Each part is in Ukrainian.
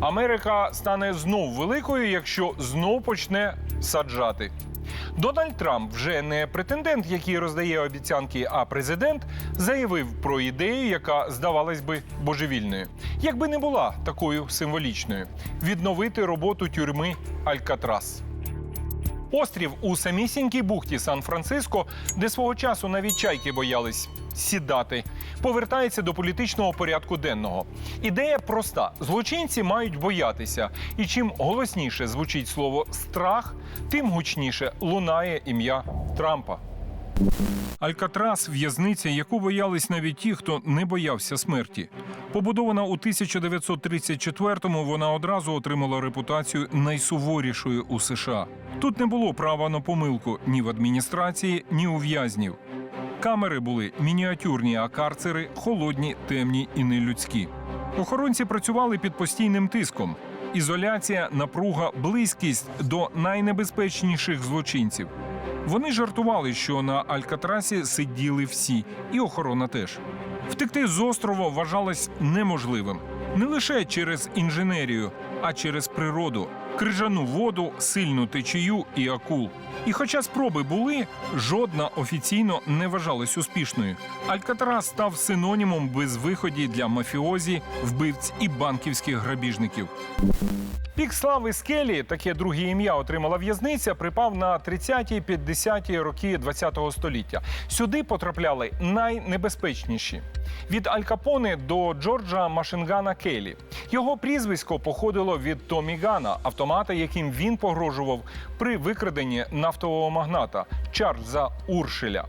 Америка стане знов великою, якщо знов почне саджати. Дональд Трамп вже не претендент, який роздає обіцянки, а президент заявив про ідею, яка здавалась би божевільною, якби не була такою символічною відновити роботу тюрми Алькатрас. Острів у самісінькій бухті Сан-Франциско, де свого часу навіть чайки боялись сідати, повертається до політичного порядку денного. Ідея проста: злочинці мають боятися, і чим голосніше звучить слово страх, тим гучніше лунає ім'я Трампа. Алькатрас в'язниця, яку боялись навіть ті, хто не боявся смерті. Побудована у 1934-му, вона одразу отримала репутацію найсуворішої у США. Тут не було права на помилку ні в адміністрації, ні у в'язнів. Камери були мініатюрні, а карцери холодні, темні і нелюдські. Охоронці працювали під постійним тиском. Ізоляція, напруга, близькість до найнебезпечніших злочинців. Вони жартували, що на Алькатрасі сиділи всі, і охорона теж. Втекти з острова вважалось неможливим не лише через інженерію, а через природу, крижану воду, сильну течію і акул. І хоча спроби були, жодна офіційно не вважалась успішною. Алькатрас став синонімом безвиході для мафіозі, вбивць і банківських грабіжників. Пік слави скелі, таке друге ім'я отримала в'язниця, припав на 30-50-ті роки ХХ століття. Сюди потрапляли найнебезпечніші від Аль Капоне до Джорджа Машингана Келі. Його прізвисько походило від Томі Гана, автомата, яким він погрожував при викраденні нафтового магната Чарльза Уршеля.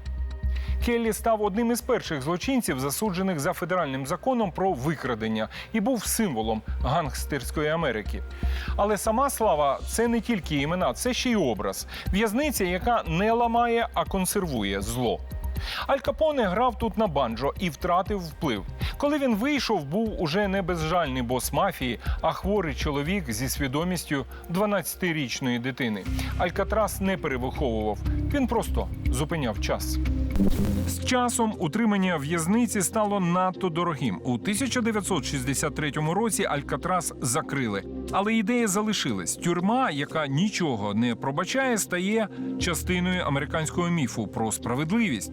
Келлі став одним із перших злочинців, засуджених за федеральним законом про викрадення, і був символом гангстерської Америки. Але сама слава це не тільки імена, це ще й образ. В'язниця, яка не ламає, а консервує зло. Аль Капоне грав тут на банджо і втратив вплив. Коли він вийшов, був уже не безжальний бос мафії, а хворий чоловік зі свідомістю 12-річної дитини. Алькатрас не перевиховував, він просто зупиняв час. З часом утримання в'язниці стало надто дорогим. У 1963 році Алькатрас закрили, але ідея залишилась. Тюрма, яка нічого не пробачає, стає частиною американського міфу про справедливість.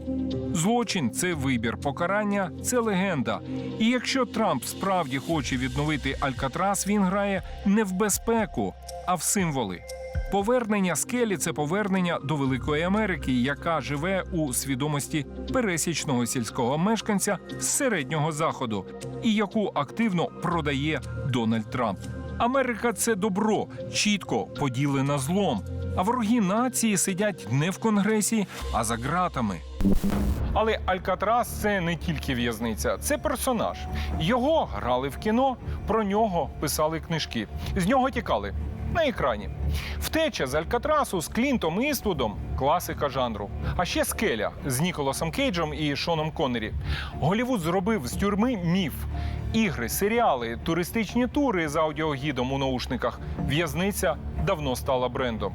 Злочин це вибір, покарання це легенда. І якщо Трамп справді хоче відновити Алькатрас, він грає не в безпеку, а в символи. Повернення скелі це повернення до Великої Америки, яка живе у свідомості пересічного сільського мешканця з середнього заходу, і яку активно продає Дональд Трамп. Америка це добро, чітко поділена злом. А вороги нації сидять не в конгресі, а за ґратами. Але Алькатрас це не тільки в'язниця, це персонаж. Його грали в кіно, про нього писали книжки. З нього тікали на екрані. Втеча з Алькатрасу з Клінтом Іствудом класика жанру. А ще скеля з Ніколасом Кейджем і Шоном Коннері. Голівуд зробив з тюрми міф. Ігри, серіали, туристичні тури з аудіогідом у наушниках. В'язниця давно стала брендом.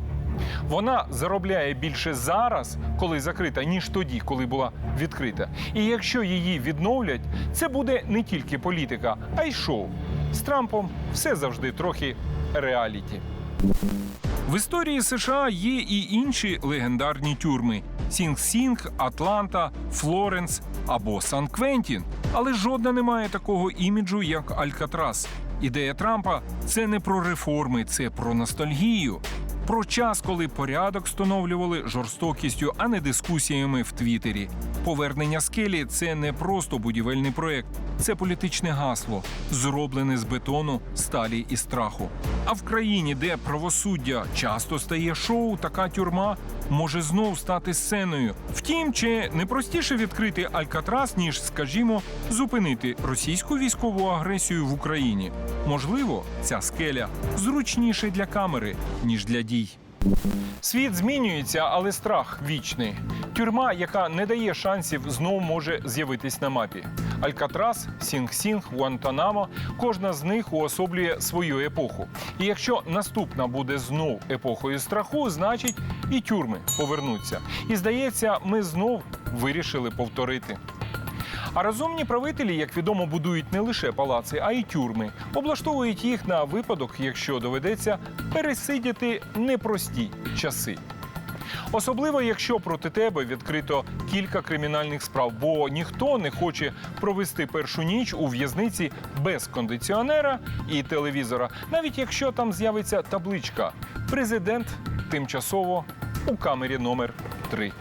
Вона заробляє більше зараз, коли закрита, ніж тоді, коли була відкрита. І якщо її відновлять, це буде не тільки політика, а й шоу. З Трампом все завжди трохи реаліті. В історії США є і інші легендарні тюрми: Сінг-Сінг, Атланта, Флоренс або Сан-Квентін. Але жодна не має такого іміджу, як Алькатрас. Ідея Трампа це не про реформи, це про ностальгію. Про час, коли порядок встановлювали жорстокістю, а не дискусіями в Твіттері. Повернення скелі це не просто будівельний проект, це політичне гасло, зроблене з бетону, сталі і страху. А в країні, де правосуддя часто стає шоу, така тюрма може знов стати сценою. Втім, чи не простіше відкрити Алькатрас, ніж, скажімо, зупинити російську військову агресію в Україні? Можливо, ця скеля зручніше для камери, ніж для дій. Світ змінюється, але страх вічний. Тюрма, яка не дає шансів, знов може з'явитись на мапі. Алькатрас, Сінг-Сінг, Гуантанамо – кожна з них уособлює свою епоху. І якщо наступна буде знов епохою страху, значить і тюрми повернуться. І здається, ми знов вирішили повторити. А розумні правителі, як відомо, будують не лише палаци, а й тюрми. Облаштовують їх на випадок, якщо доведеться пересидіти непрості часи. Особливо, якщо проти тебе відкрито кілька кримінальних справ, бо ніхто не хоче провести першу ніч у в'язниці без кондиціонера і телевізора, навіть якщо там з'явиться табличка Президент тимчасово у камері номер 3